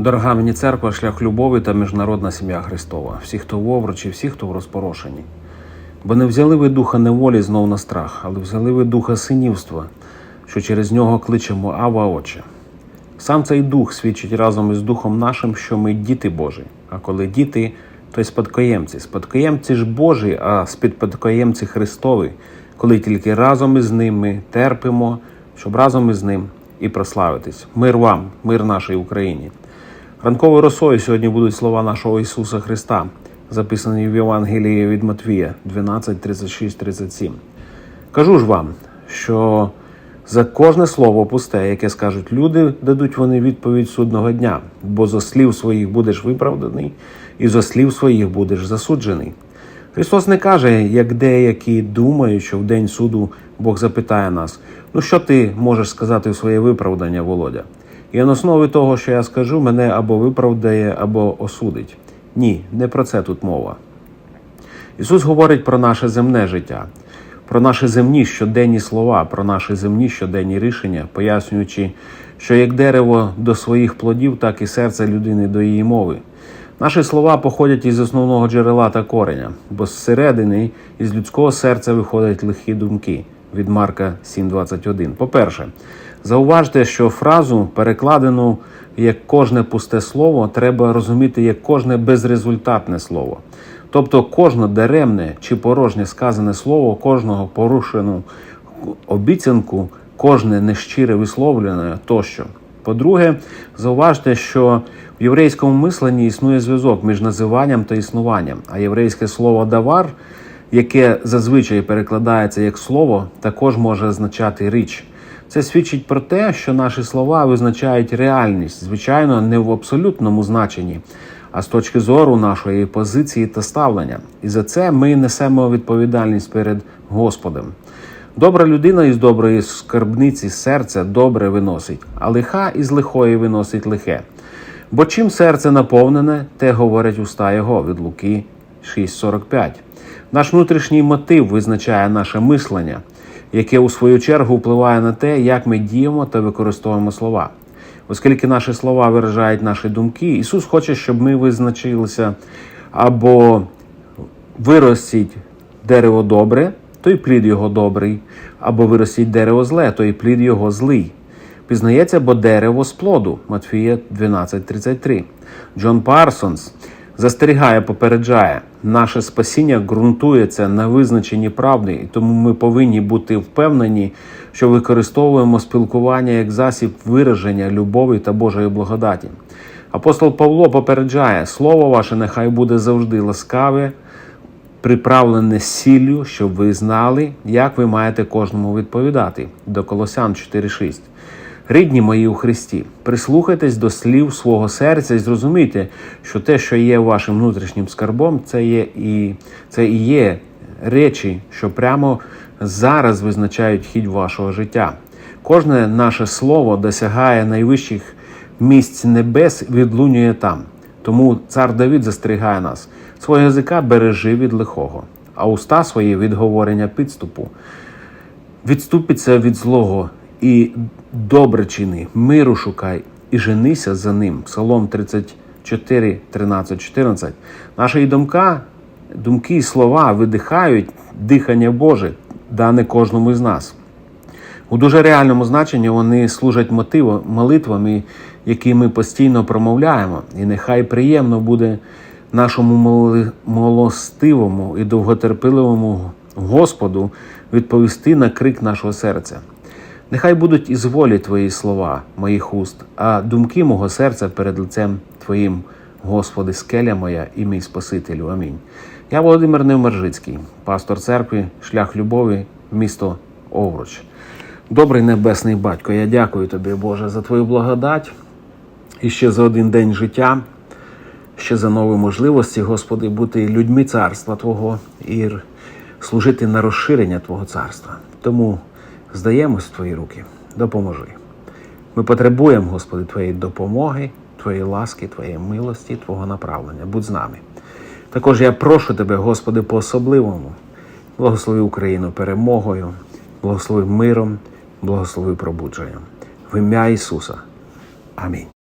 Дорога мені церква, шлях любові та міжнародна сім'я Христова, всі, хто в оврочі, всі, хто в розпорошенні. Бо не взяли ви духа неволі знов на страх, але взяли ви духа синівства, що через нього кличемо Ава Отче. Сам цей дух свідчить разом із духом нашим, що ми діти Божі. А коли діти, то й спадкоємці. Спадкоємці ж Божі, а спідпадкоємці Христові, коли тільки разом із ним ми терпимо, щоб разом із ним і прославитись. Мир вам, мир нашій Україні. Ранковою росою сьогодні будуть слова нашого Ісуса Христа, записані в Євангелії від Матвія 12, 36, 37. Кажу ж вам, що за кожне слово пусте, яке скажуть люди, дадуть вони відповідь судного дня, бо зо слів своїх будеш виправданий, і зо слів своїх будеш засуджений. Христос не каже, як деякі думають, що в день суду Бог запитає нас: ну що ти можеш сказати в своє виправдання, Володя? І на основі того, що я скажу, мене або виправдає, або осудить. Ні, не про це тут мова. Ісус говорить про наше земне життя, про наші земні щоденні слова, про наші земні щоденні рішення, пояснюючи, що як дерево до своїх плодів, так і серце людини до її мови. Наші слова походять із основного джерела та кореня, бо зсередини із людського серця виходять лихі думки від Марка 7.21. По-перше, зауважте, що фразу, перекладену як кожне пусте слово, треба розуміти як кожне безрезультатне слово. Тобто кожне даремне чи порожнє сказане слово, кожного порушену обіцянку, кожне нещире висловлене тощо. По-друге, зауважте, що в єврейському мисленні існує зв'язок між називанням та існуванням, а єврейське слово давар, яке зазвичай перекладається як слово, також може означати річ. Це свідчить про те, що наші слова визначають реальність, звичайно, не в абсолютному значенні, а з точки зору нашої позиції та ставлення. І за це ми несемо відповідальність перед Господом. Добра людина із доброї скарбниці серця добре виносить, а лиха із лихої виносить лихе. Бо чим серце наповнене, те говорять уста його від Луки 6.45. Наш внутрішній мотив визначає наше мислення, яке у свою чергу впливає на те, як ми діємо та використовуємо слова. Оскільки наші слова виражають наші думки, Ісус хоче, щоб ми визначилися або виростіть дерево добре, то й плід його добрий, або виростіть дерево зле, то й плід його злий. Пізнається, бо дерево з плоду Матфія 12.33. Джон Парсонс застерігає, попереджає, наше спасіння ґрунтується на визначенні правди, і тому ми повинні бути впевнені, що використовуємо спілкування як засіб вираження любові та Божої благодаті. Апостол Павло попереджає, слово ваше нехай буде завжди ласкаве, приправлене сіллю, щоб ви знали, як ви маєте кожному відповідати. До Колосян 4.6. Рідні мої у Христі, прислухайтесь до слів свого серця і зрозумійте, що те, що є вашим внутрішнім скарбом, це є і це і є речі, що прямо зараз визначають хід вашого життя. Кожне наше слово досягає найвищих місць небес, відлунює там. Тому цар Давид застерігає нас: свого язика бережи від лихого, а уста свої від говорення підступу. Відступиться від злого і добре чини, миру шукай і женися за ним. Псалом 34, 13, 14. Наші думка, думки і слова видихають дихання Боже, дане кожному з нас. У дуже реальному значенні вони служать мотивом, молитвами, які ми постійно промовляємо, і нехай приємно буде нашому милостивому і довготерпеливому Господу відповісти на крик нашого серця. Нехай будуть із волі Твої слова, моїх уст, а думки мого серця перед лицем Твоїм, Господи, скеля моя і мій Спасителю. Амінь. Я Володимир Невмержицький, пастор церкви, шлях любові, місто Овруч. Добрий небесний батько, я дякую тобі, Боже, за твою благодать і ще за один день життя, ще за нові можливості, Господи, бути людьми царства Твого і служити на розширення Твого царства. Тому здаємось в Твої руки, допоможи. Ми потребуємо, Господи, Твоєї допомоги, Твоєї ласки, Твоєї милості, Твого направлення. Будь з нами. Також я прошу Тебе, Господи, по-особливому, благослови Україну перемогою, благослови миром, благослови пробудженням. В ім'я Ісуса. Амінь.